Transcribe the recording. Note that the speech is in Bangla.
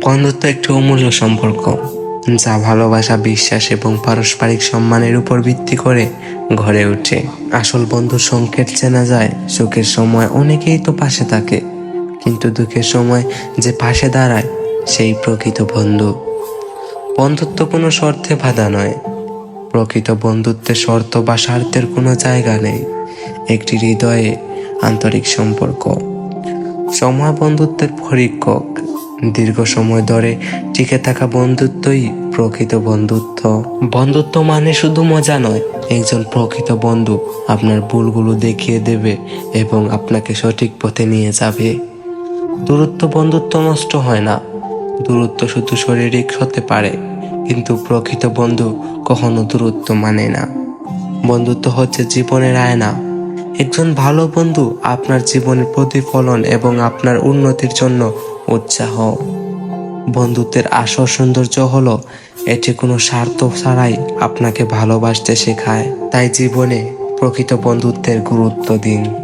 বন্ধুত্ব একটি অমূল্য সম্পর্ক, যা ভালোবাসা, বিশ্বাস এবং পারস্পরিক সম্মানের উপর ভিত্তি করে গড়ে ওঠে। আসল বন্ধুর সংকেত চেনা যায়, সুখের সময় অনেকেই তো পাশে থাকে, কিন্তু দুঃখের সময় যে পাশে দাঁড়ায়, সেই প্রকৃত বন্ধু। বন্ধুত্ব কোনো শর্তে বাধা নয়। প্রকৃত বন্ধুত্বে শর্ত বা স্বার্থের কোনো জায়গা নেই। একটি হৃদয়ে আন্তরিক সম্পর্ক। সময় বন্ধুত্বের পরীক্ষক দীর্ঘ সময় ধরে টিকে থাকা বন্ধুত্বই প্রকৃত বন্ধুত্ব। বন্ধুত্ব মানে শুধু মজা নয়, একজন প্রকৃত বন্ধু আপনার ভুলগুলো দেখিয়ে দেবে এবং আপনাকে সঠিক পথে নিয়ে যাবে। দূরত্ব বন্ধুত্ব নষ্ট হয় না। দূরত্ব শুধু শারীরিক হতে পারে, কিন্তু প্রকৃত বন্ধু কখনো দূরত্ব মানে না। বন্ধুত্ব হচ্ছে জীবনের আয়না। একজন ভালো বন্ধু আপনার জীবনের প্রতিফলন এবং আপনার উন্নতির জন্য উৎসাহ। বন্ধুত্বের আসল সৌন্দর্য হলো, এটি কোনো স্বার্থ ছাড়াই আপনাকে ভালোবাসতে শেখায়। তাই জীবনে প্রকৃত বন্ধুত্বের গুরুত্ব দিন।